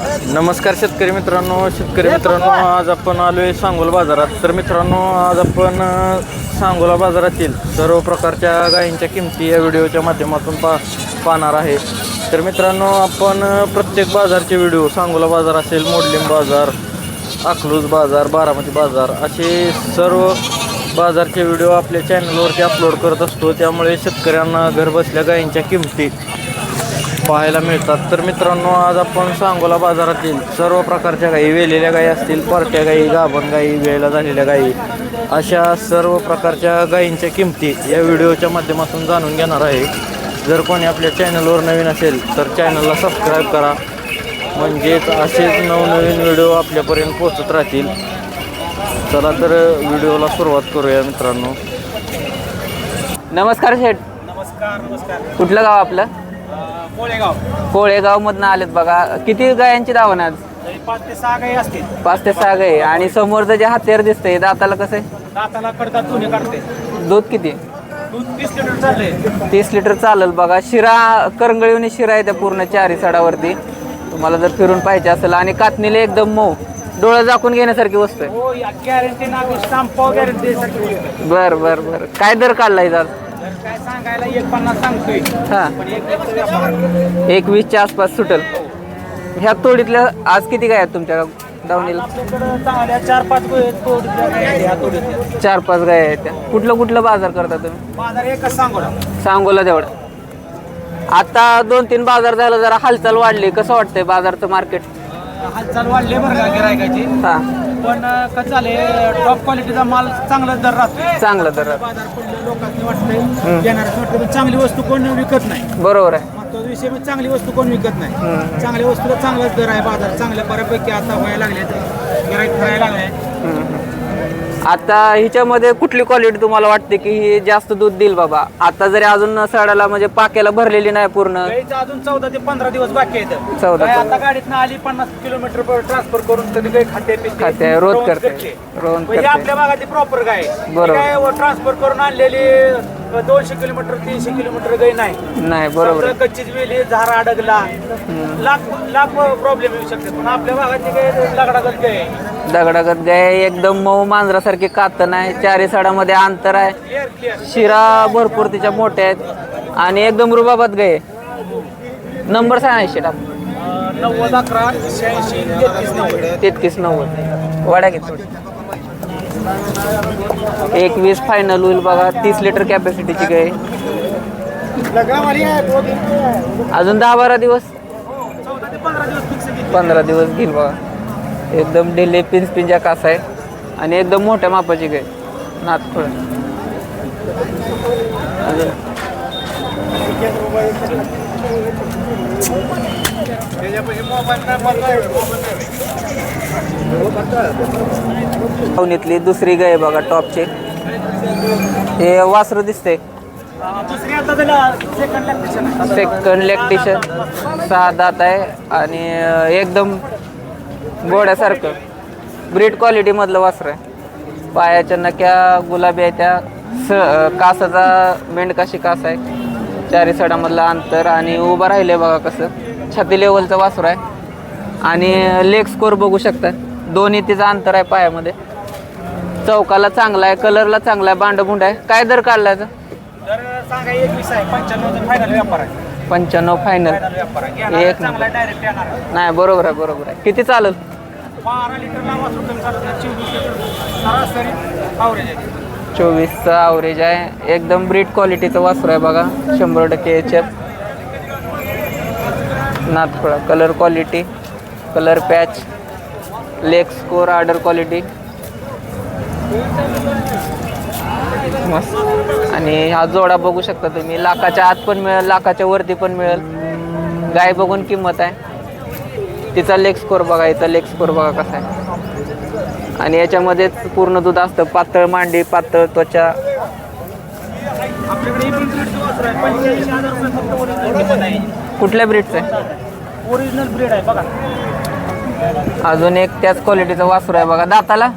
नमस्कार शेतकरी मित्रांनो शेतकरी मित्रांनो आज आपण आलो आहे सांगोला बाजारात. तर मित्रांनो आज आपण सांगोला बाजारातील सर्व प्रकारच्या गायींच्या किमती या व्हिडिओच्या माध्यमातून पा पाहणार आहे. तर मित्रांनो आपण प्रत्येक बाजारचे व्हिडिओ सांगोला बाजार असेल मोडलिंग बाजार अकलूज बाजार बारामती बाजार असे सर्व बाजारचे व्हिडिओ आपल्या चॅनलवरती अपलोड करत असतो. त्यामुळे शेतकऱ्यांना घरबसल्या गायींच्या किमती पाहायला मिळतात. तर मित्रांनो आज आपण सांगोला बाजारातील सर्व प्रकारच्या गायी वेलेल्या गायी असतील परट्या गायी गाभण गायी वेळेला झालेल्या गायी अशा सर्व प्रकारच्या गायींच्या किमती या व्हिडिओच्या माध्यमातून जाणून घेणार आहे. जर कोणी आपल्या चॅनलवर नवीन असेल तर चॅनलला सबस्क्राईब करा. म्हणजेच असेच नवनवीन व्हिडिओ आपल्यापर्यंत पोहोचत राहतील. चला तर व्हिडिओला सुरुवात करूया मित्रांनो. नमस्कार शेठ. नमस्कार नमस्कार. कुठलं गाव आपलं? कोळेगाव. कोळेगाव मधनं आलेत बघा. किती गायांची दावण आज पाच ते सहा गाई असतील. पाच ते सहा गाई. आणि समोरचं जे हातेर दिसतंय दाताला कसं आहे? दाताला कडतात दोन्ही काढते दूध किती? दूध तीस लिटर चाललंय. तीस लिटर चालेल बघा. शिरा करंगळीवनी शिरा आहे त्या पूर्ण चारी सडावरती. तुम्हाला जर फिरून पाहिजे असेल. आणि कातणीला एकदम मऊ. डोळं झाकून घेण्यासारखी वस्तू आहे. गॅरंटी. बर बर बर. काय दर काढलाय आज? काय सांगायला एक पन्नास सांगतोय. हा. पण एक लिटर व्यापार. एक वीसच्या आसपास सुटेल. ह्या तोडीतल्या आज किती गाय आहेत तुमच्या दावणीला? आपल्याकडं चांगल्या चार पाच गो- तोडीतल्या गाई आहेत, ह्या तोडीतल्या. चार पाच गाय आहेत. त्या कुठलं कुठलं बाजार करता तुम्ही? बाजार एकच सांगू ना सांगोला तेवढं. आता दोन तीन बाजार झालं जरा हालचाल वाढली. कसं वाटतंय बाजारचं मार्केट? हालचाल वाढले बरं का गिरायकाची हा. पण कसं झालंय टॉप क्वालिटीचा माल चांगला दर राहतो चांगलं तर बाजार पडले लोकांनी वाटतंय वाटतं पण चांगली वस्तू कोण विकत नाही. बरोबर आहे. महत्त्वाचा विषय म्हणजे चांगली वस्तू कोण विकत नाही. चांगल्या वस्तूला चांगलाच दर आहे बाजार. चांगल्या बऱ्यापैकी आता व्हायला लागले गिराईक करायला लागले आता हिच्यामध्ये कुठली क्वालिटी तुम्हाला वाटते की ही जास्त दूध देईल बाबा आता जरी अजून सडाला म्हणजे पाक्याला भरलेली नाही पूर्ण गाईचं अजून चौदा ते पंधरा दिवस बाकी आहेत 14 गाय आता गाडीतनं आली पन्नास किलोमीटर ट्रान्सफर करून कधी काही खाते पिते खाते, रोज करते. रोज म्हणजे करते. आपल्या भागात प्रॉपर गाय आहे. बरोबर. काय ट्रान्सफर करून आणलेली अ, दोनशे किलोमीटर तीनशे किलोमीटर गाय नाही नाही बरोबर आहे. समजा कच्चीच वेली झारा अडगला लाख लाख प्रॉब्लेम येऊ शकतात पण आपल्या भागातली गाय लगडागत गाय आहे दगडागत गाय एकदम मऊ मांजरासारखी कातन आहे. चारी साडामध्ये अंतर आहे. शिरा भरपूर तिच्या मोठ्या आहेत. आणि एकदम रुबाबात गाय. नंबर सांगा शेटा नव्वद अकरा शहाऐंशी तेहतीस नव्वद. तेहतीस नव्वद. वाड्या किती एक वीस फायनल होईल बघा. तीस लिटर कॅपॅसिटीची गाय अजून दहा बारा दिवस. पंधरा दिवस घेईल बघा. एकदम डेले पिंच पिंजा कासा आहे. आणि एकदम मोठ्या मापाची गाय. नाथफळ अजून. दुसरी गाय बघा टॉपची. हे वासरू दिसते सेकंड लॅक्टिशन सहा दात आहे. आणि एकदम घोड्यासारखं ब्रीड क्वालिटीमधलं वासर आहे. पायाच्या नक्या गुलाबी आहे त्या. स कासाचा मेंढकाशी कास आहे. चारी सडामधलं अंतर आणि उभं राहिले बघा कसं. छाती लेवलचं वासर आहे. आणि लेग स्कोर बघू शकता. दोन्ही तिचं अंतर आहे पायामध्ये. चौकाला चांगला आहे कलरला चांगला आहे बांडभुंड आहे. काय दर काढला पंच्याण्णव फायनल एक. नाही बरोबर आहे बरोबर आहे. किती चालेल? बारा लिटर लावा सुटून चालत नाही चोवीस लिटर सरासरी आवरेज आहे. चोवीसचा एकदम ब्रीड क्वालिटीचं वासरू आहे बघा. शंभर टक्के H F नाथफळा colour quality colour patch leg score order quality मस्त आणि हा जोडा बघू शकता तुम्ही. लाखाच्या आत पण मिळेल लाखाच्या वरती पण मिळेल. गाय बघून किंमत आहे. तिचा लेग स्कोर बघा इथं लेग स्कोर बघा कसा आहे. आणि याच्यामध्येच पूर्ण दूध असतं. पातळ मांडी पातळ त्वचा. कुठल्या ब्रीडचं आहे? ओरिजिनल ब्रीड आहे बघा. अजून एक त्याच क्वालिटीचं वासरू आहे बघा. दाताला?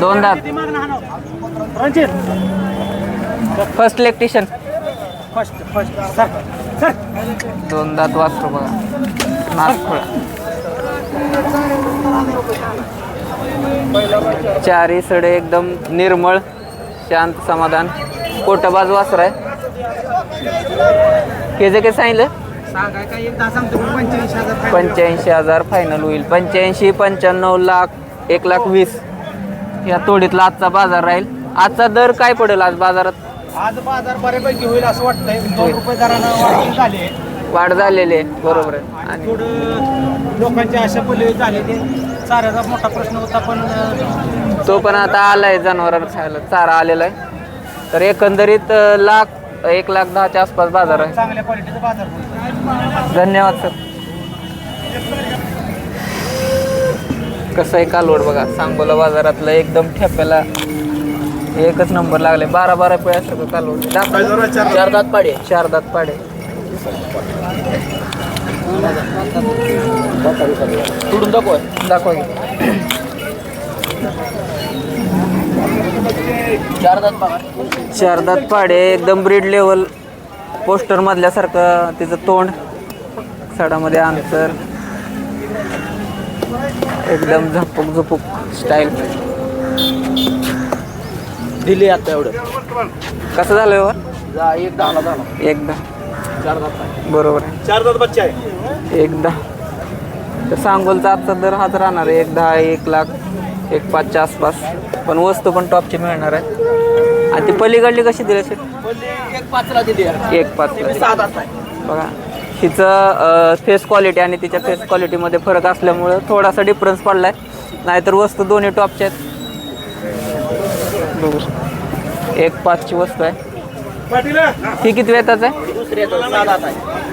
दोन दात Ranjit. First electrician first first sir sir दोन दात वासरू बघा. नागफळ. चारी सडे एकदम निर्मळ शांत समाधान. पोट बाजू वासर आहे. जे काही सांगितलं? सांगाय काय? एक दहा सांगतो पण पंच्याऐंशी हजार फायनल. पंच्याऐंशी हजार फायनल होईल. पंच्याऐंशी पंच्याण्णव लाख एक लाख वीस. या तोडीतला आजचा बाजार राहील. आजचा दर काय पडेल आज बाजारात? आज बाजार बऱ्यापैकी होईल असं वाटतंय. दोन रुपये दरानं वाढ झाली वाढ झालेली आहे. बरोबर आहे. आणि आणि थोडं लोकांची आशा पल्ली झाली ते चाऱ्याचा मोठा प्रश्न होता पण अं, तो पण आता आलाय जनावरांना खायला. चारा आलेला आहे. तर एकंदरीत अं, लाख एक लाख दहाच्या आसपास बाजार आहे. चांगल्या क्वालिटीचा बाजार होईल. धन्यवाद सर. कसं आहे कालवड बघा. सांगोला बाजारातलं एकदम ठेप्याला एकच नंबर लागले. बारा बारा पिळ्या सगळं कालवड. दाखव. चार दात? पाडे चार दात पाडे. सोडून दाखव. दाखवा. चार दात बघा चार दात पाडे एकदम ब्रीड लेवल पोस्टर मधल्यासारखं तिचं तोंड. सडामध्ये अंतर. एकदम झपक झुपूक स्टाईल दिले आता एवढं. कसं झालं एक दहाला झाला. एकदा. चार दात बरोबर आहे. चार दात बच्चे आहे. एकदा. तर सांगोलचा आजचा दर हाच राहणार आहे. एक दहा एक लाख एक पाचच्या आसपास. पण वस्तू पण टॉपची मिळणार आहे. आणि ती पलीकडली कशी दिली असेल? एक पाचला दिली एक पाच बघा. हिचं फेस क्वालिटी आणि तिच्या फेस क्वालिटीमध्ये फरक असल्यामुळं थोडासा डिफरन्स पडला आहे नाहीतर वस्तू दोन्ही टॉपच्या आहेत. बघू एक पाचची वस्तू आहे. ही किती वेताचं आहे?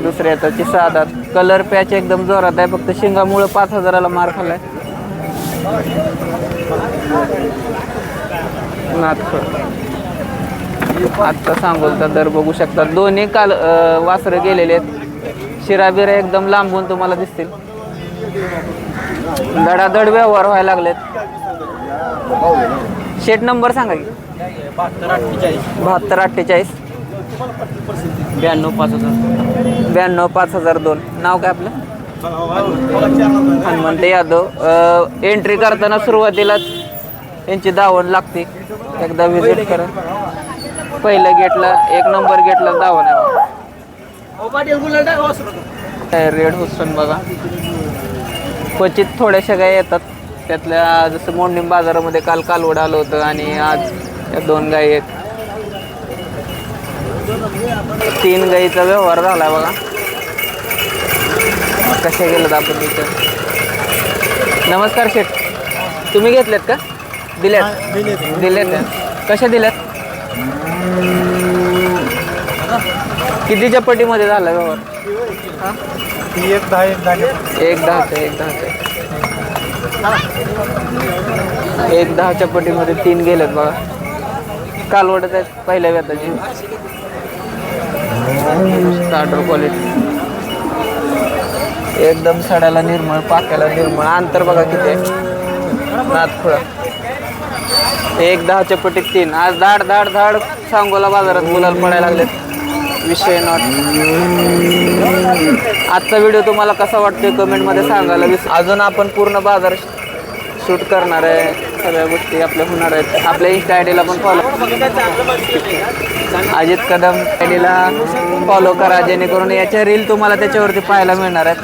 दुसऱ्या येताची साधात कलर पॅच एकदम जोरात आहे. फक्त शिंगामुळं पाच हजाराला मार खाल्लाय. नाथखळ आत्ता सांगोलचा दर बघू शकता. दोन्ही काल वासरं गेलेले आहेत. शिराबिरा एकदम लांबून तुम्हाला दिसतील. धडाधड व्यवहार व्हायला लागलेत. शेट नंबर सांगा की. बहात्तर अठ्ठेचाळीस. ब्याण्णव पाच हजार. ब्याण्णव पाच हजार दोन. नाव काय आपलं? हनुमंत यादव. एंट्री करताना सुरुवातीलाच यांची दावण लागते. एकदा व्हिजिट करा. पहिल्या गेटला एक नंबर गेटला दावण आहे. रेड हुसन बघा. क्वचित थोड्याशा गाय येतात. त्यातल्या जसं मोडणीम बाजारामध्ये काल कालवड आलं होतं आणि आज या दोन गायी आहेत. तीन गाईचा व्यवहार झाला बघा. कशा गेलं आपण तिथं नमस्कार शेठ. तुम्ही घेतलेत का? दिल्यात. दिलेत. का? कशा दिल्यात? कितीच्या पटीमध्ये झाला व्यवहार? एक दहा एक दहा. एक दहाचं एक दहाचं. एक दहाच्या पटीमध्ये तीन गेलेत बघा. कालवडत आहेत पहिल्या व्याताची स्टार्टर क्वालिटी एकदम सड्याला निर्मळ पाक्याला निर्मळ. अंतर बघा किती आहे. नाथखुळा एक दहाच्या पटीत तीन. आज धाड धाड धाड सांगोला बाजारात मुलाला पडायला लागलेत. विषय नॉट आजचा व्हिडिओ तुम्हाला कसा वाटतोय कमेंटमध्ये सांगायला? विस अजून आपण पूर्ण बाजार शूट करणार आहे. सगळ्या गोष्टी आपल्या होणार आहेत. आपल्या इंस्टा आय डीला पण फॉलो अजित कदम आय डीला फॉलो करा जेणेकरून याच्या रील तुम्हाला त्याच्यावरती पाहायला मिळणार आहेत.